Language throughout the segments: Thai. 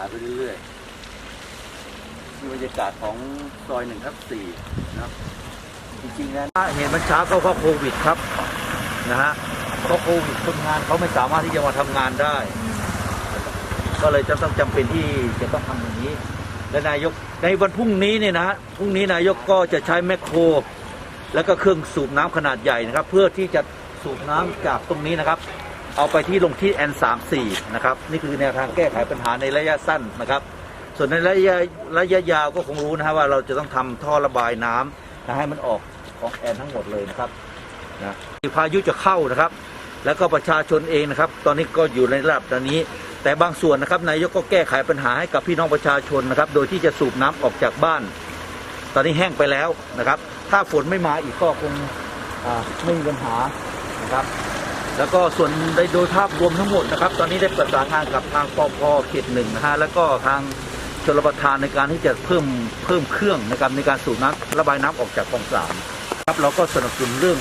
ายไปเรื่อยๆนี่บรรยากาศของซอยหนึ่งทับสี่นะครับจริงๆนะเห็นมันช้าก็เพราะโควิดครับนะฮะเพราะโควิดคนงานเขาไม่สามารถที่จะมาทำงานได้ ก็เลยจะต้องจำเป็นที่จะต้องทำอย่างนี้ และนายกในวันพรุ่งนี้เนี่ยนะพรุ่งนี้นายกก็จะใช้แมคโคร แล้วก็เครื่องสูบน้ำขนาดใหญ่นะครับ เพื่อที่จะสูบน้ำจากตรงนี้นะครับ เอาไปที่ลงที่ N34 นะครับนี่คือแนวทางแก้ไขปัญหาในระยะสั้นนะครับ ส่วนในระยะระยะยาวก็คงรู้นะฮะว่าเราจะต้องทำท่อระบายน้ำนะให้มันออกของแอนทั้งหมดเลยนะครับนะพายุจะเข้านะครับ แล้วก็ประชาชนเองนะครับ ตอนนี้ก็อยู่ในระดับตอนนี้ แต่บางส่วนนะครับนายกก็แก้ไขปัญหาให้กับพี่น้องประชาชนนะครับ โดยที่จะสูบน้ำออกจากบ้าน ตอนนี้แห้งไปแล้วนะครับ ถ้าฝนไม่มาอีกก็คงไม่มีปัญหานะครับ แล้วก็ส่วนโดยภาพรวมทั้งหมดนะครับ ตอนนี้ได้ประสานงานกับทางปพเขตหนึ่งนะฮะแล้วก็ทางชลประทานในการที่จะเพิ่มเพิ่มเครื่องนะครับในการสูบน้ำระบายน้ำออกจากคลองสามครับเราก็สนับสนุนเรื่อง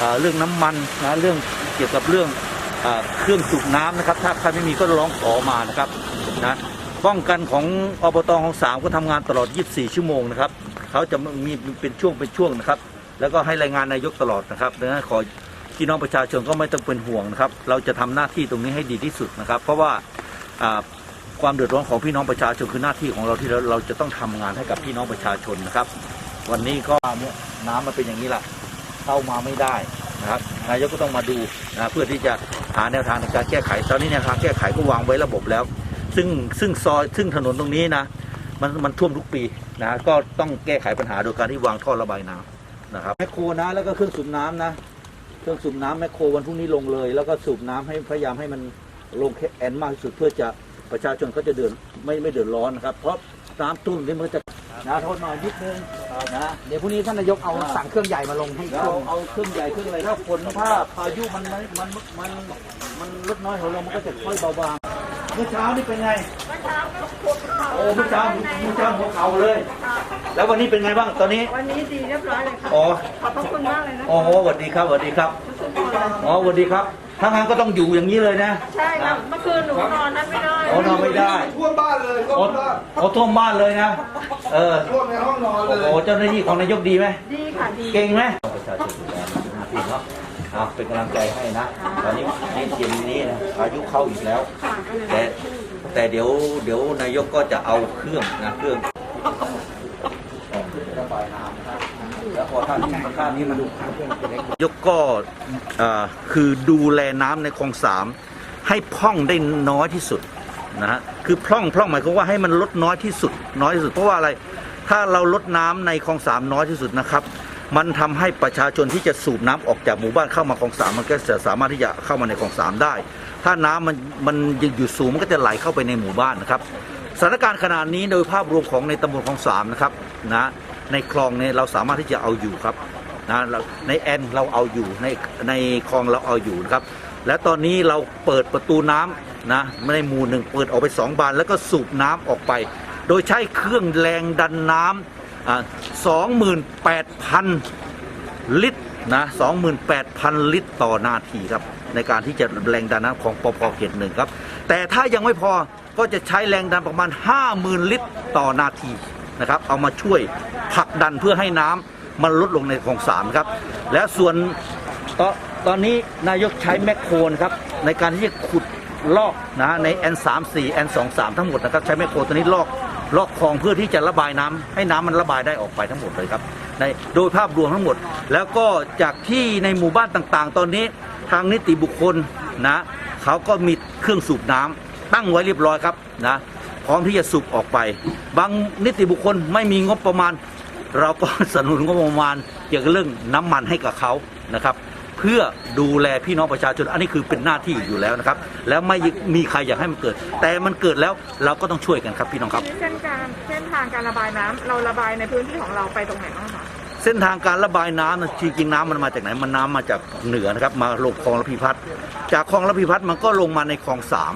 อเรื่องน้ำมันนะเรื่องเกี่ยวกับเรื่องอเครื่องสูบน้ำนะครับ ถ้าใครไม่มีก็ร้องขอมานะครับนะป้องกันของอบตของสามก็ทำงานตลอด 24 ชั่วโมงนะครับเขาจะมีเป็นช่วงเป็นช่วงนะครับ แล้วก็ให้รายงานนายกตลอดนะครับดังนั้นขอ พี่น้องประชาชนก็ไม่ต้องเป็นห่วงนะครับ เราจะทำหน้าที่ตรงนี้ให้ดีที่สุดนะครับ เพราะว่าความเดือดร้อนของพี่น้องประชาชนคือหน้าที่ของเราที่เราเราจะต้องทำงานให้กับพี่น้องประชาชนนะครับ วันนี้ก็เนี่ยน้ำมันเป็นอย่างนี้แหละเข้ามาไม่ได้นะครับนายกก็ต้องมาดูนะเพื่อที่จะหาแนวทางในการแก้ไข ตอนนี้แนวทางแก้ไขก็วางไว้ระบบแล้ว ซึ่งซึ่งซอยซึ่งถนนตรงนี้นะมันมันท่วมทุกปีนะก็ต้องแก้ไขปัญหาโดยการที่วางท่อระบายน้ำนะครับแมคโครนะแล้วก็เครื่องสูบน้ำนะ รื่องสูบน้ำแมคโครวันพรุ่งนี้ลงเลย แล้วก็สูบน้ำให้พยายามให้มันลงแอนมากที่สุดเพื่อจะประชาชนเขาจะเดือดไม่ไม่เดือดร้อนนะครับ เพราะน้ำตุ้มนี่มันจะนะโทษหน่อยนิดนึงนะเดี๋ยวพรุ่งนี้ท่านนายกเอาสั่งเครื่องใหญ่มาลงให้ช่วเราเอาเครื่องใหญ่เครื่องอะไรถ้าฝนถ้าพายุมันมันมันมันมันลดน้อยของเรามันก็จะค่อยเบาบาง มื่อเช้านี่เป็นไงโอ้เมื่อเช้าเมื่อเช้าหัวเข่าเลย แล้ววันนี้เป็นไงบ้างตอนนี้ วันนี้ดีเรียบร้อยเลยค่ะอ๋อขอบพระคุณมากเลยนะอ๋อสวัสดีครับสวัสดีครับทุกคนเลยอ๋อสวัสดีครับถ้างั้นก็ต้องอยู่อย่างนี้เลยนะ ใช่ค่ะเมื่อคืนหนูนอนนั้นไม่ได้โอ้นอนไม่ได้ท่วมบ้านเลยท่วโอ้มบ้านโอ้ท่วมบ้านเลยนะ เออท่วมในห้องนอนเลโอ้ยโหเจ้าหน้าที่ของนายกดีไหมดีค่ะดีเก่งไหมประชาชนดูแลพี่เนาะเอาเป็นกำลังใจให้นะ ตอนนี้ในเย็นนี้นะพายุเข้าอีกแล้วค่ะก็เลยแต่แต่เดี๋ยวเดี๋ยวนายกก็จะเอาเครื่องนะเครื่องออกระบายน้ำนะครับแล้วพอท่านท่านนี้มันยกก็อ่าคือดูแลน้ำในคลองสามให้พร่องได้น้อยที่สุดนะฮะคือพร่องพร่องหมายความว่าให้มันลดน้อยที่สุด น้อยที่สุดเพราะว่าอะไร ถ้าเราลดน้ำในคลองสามน้อยที่สุดนะครับ มันทำให้ประชาชนที่จะสูบน้ำออกจากหมู่บ้านเข้ามาคลองสามมันก็จะสามารถที่จะเข้ามาในคลองสามได้ ถ้าน้ำมันมันยังอยู่สูงมันก็จะไหลเข้าไปในหมู่บ้านนะครับสถานการณ์ขนาดนี้โดยภาพรวมของในตำบลคลองสามนะครับนะในคลองเนี่ยเราสามารถที่จะเอาอยู่ครับนะเราในแอนเราเอาอยู่ในในคลองเราเอาอยู่นะครับและตอนนี้เราเปิดประตูน้ำนะในหมู่หนึ่งเปิดออกไปสองบาน แล้วก็สูบน้ำออกไป โดยใช้เครื่องแรงดันน้ำอ่า สองหมื่นแปดพันลิตรนะ28,000 ลิตรต่อนาทีครับ ในการที่จะแรงดันน้ำของปพเขตหนึ่งครับ แต่ถ้ายังไม่พอก็จะใช้แรงดันประมาณ 50,000 ลิตรต่อนาทีนะครับ เอามาช่วยผลักดันเพื่อให้น้ำมันลดลงในคลองสามครับ และส่วนตอนตอนนี้นายกใช้แมคโครนะครับ ในการที่จะขุดลอกนะใน N34 N23 ทั้งหมดนะครับ ใช้แมคโครตัวนี้ลอก ลอกคลองเพื่อที่จะระบายน้ำให้น้ำมันระบายได้ออกไปทั้งหมดเลยครับในโดยภาพรวมทั้งหมด แล้วก็จากที่ในหมู่บ้านต่างๆ ตอนนี้ทางนิติบุคคลนะเขาก็มีเครื่องสูบน้ำตั้งไว้เรียบร้อยครับนะพร้อมที่จะสูบออกไป บางนิติบุคคลไม่มีงบประมาณ เราก็สนับสนุนงบประมาณเกี่ยวกับเรื่องน้ำมันให้กับเขานะครับ เพื่อดูแลพี่น้องประชาชนอันนี้คือเป็นหน้าที่อยู่แล้วนะครับ แล้วไม่มีใครอยากให้มันเกิด แต่มันเกิดแล้วเราก็ต้องช่วยกันครับพี่น้องครับทีนี้เส้นการเส้นทางการระบายน้ำเราระบายในพื้นที่ของเราไปตรงไหนบ้างคะเส้นทางการระบายน้ำนะจริงๆน้ำมันมาจากไหนมันน้ำมาจากเหนือนะครับมาลงคลองระพีพัฒน์จากคลองระพีพัฒน์มันก็ลงมาในคลองสาม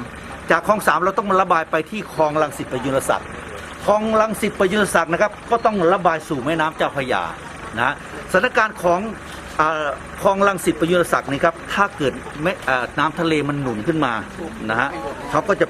จากคลองสามเราต้องมาระบายไปที่คลองลังสิตประยุรศักดิ์คลองลังสิตประยุรศักดิ์นะครับก็ต้องระบายสู่แม่น้ำเจ้าพระยานะสถานการณ์ของอ่า คลองลังสิตประยุรศักดิ์นี่ครับถ้าเกิดไม่อ่าน้ำทะเลมันหนุนขึ้นมานะฮะเขาก็จะ